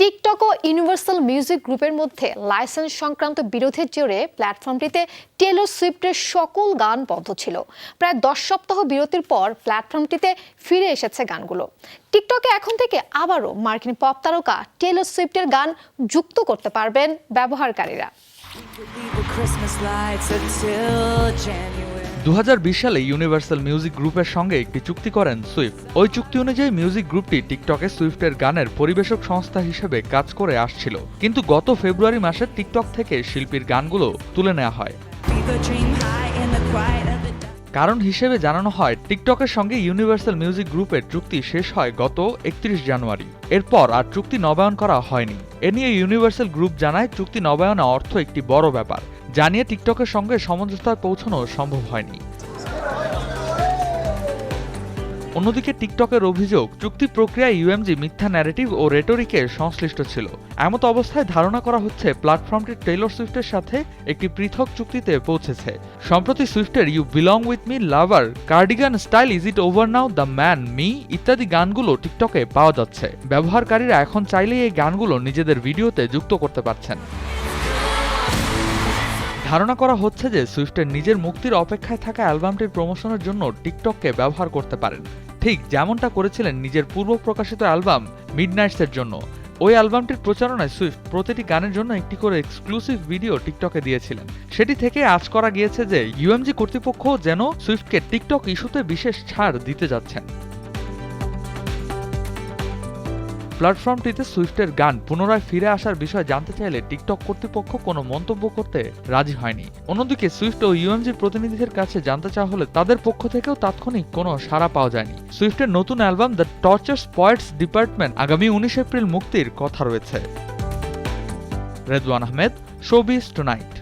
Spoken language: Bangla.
টিকটক ও ইউনিভার্সাল মিউজিক গ্রুপের মধ্যে লাইসেন্স সংক্রান্ত বিরোধের জোরে প্ল্যাটফর্মটিতে টেলর সুইফটের সকল গান বন্ধ ছিল। প্রায় দশ সপ্তাহ বিরতির পর প্ল্যাটফর্মটিতে ফিরে এসেছে গানগুলো। টিকটকে এখন থেকে আবারও মার্কিন পপ তারকা টেলর সুইফটের গান যুক্ত করতে পারবেন ব্যবহারকারীরা। Leave the Christmas lights until January. দু সালে ইউনিভার্সাল মিউজিক গ্রুপের সঙ্গে একটি চুক্তি করেন সুইফট ওই চুক্তি অনুযায়ী মিউজিক গ্রুপটি টিকটকে সুইফটের গানের পরিবেশক সংস্থা হিসেবে কাজ করে আসছিল কিন্তু গত ফেব্রুয়ারি মাসে টিকটক থেকে শিল্পীর গানগুলো তুলে নেওয়া হয় কারণ হিসেবে জানানো হয়, টিকটকের সঙ্গে ইউনিভার্সাল মিউজিক গ্রুপের চুক্তি শেষ হয় গত একত্রিশ জানুয়ারি। এরপর আর চুক্তি নবায়ন করা হয়নি। এ নিয়ে ইউনিভার্সাল গ্রুপ জানায়, চুক্তি নবায়নে অর্থ একটি বড় ব্যাপার। জানিয়ে টিকটকের সঙ্গে সমঝোতায় পৌঁছানো সম্ভব হয়নি। অন্যদিকে টিকটকের অভিযোগ, চুক্তি প্রক্রিয়ায় ইউএমজি মিথ্যা ন্যারেটিভ ও রেটরিকের সংশ্লিষ্ট ছিল। এমত অবস্থায় ধারণা করা হচ্ছে প্ল্যাটফর্মটি টেইলর সুইফটের সাথে একটি পৃথক চুক্তিতে পৌঁছেছে। সম্প্রতি সুইফটের you belong with me lover cardigan style is it over now the man me ইত্যাদি গানগুলো টিকটকে পাওয়া যাচ্ছে। ব্যবহারকারীরা এখন চাইলেই এই গানগুলো নিজেদের ভিডিওতে যুক্ত করতে পারছেন। ধারণা করা হচ্ছে যে সুইফটের নিজের মুক্তির অপেক্ষায় থাকা অ্যালবামটির প্রমোশনের জন্য টিকটককে ব্যবহার করতে পারেন। ঠিক যেমনটা করেছিলেন নিজের পূর্ব প্রকাশিত অ্যালবাম মিডনাইটসের জন্য। ওই অ্যালবামটির প্রচারণায় সুইফট প্রতিটি গানের জন্য একটি করে এক্সক্লুসিভ ভিডিও টিকটকে দিয়েছিলেন। সেটি থেকে আজ করা গিয়েছে যে ইউএমজি কর্তৃপক্ষ যেন সুইফটকে টিকটক ইস্যুতে বিশেষ ছাড় দিতে যাচ্ছেন। প্ল্যাটফর্মটিতে সুইফটের গান পুনরায় ফিরে আসার বিষয়ে জানতে চাইলে টিকটক কর্তৃপক্ষ কোনো মন্তব্য করতে রাজি হয়নি। অন্যদিকে সুইফট ও ইউএমজির প্রতিনিধিদের কাছে জানতে চাওয়া হলে তাদের পক্ষ থেকেও তাৎক্ষণিক কোনো সাড়া পাওয়া যায়নি। সুইফটের নতুন album The Tortured Poets Department আগামী উনিশ এপ্রিল মুক্তির কথা রয়েছে। Redwan Ahmed showbiz tonight.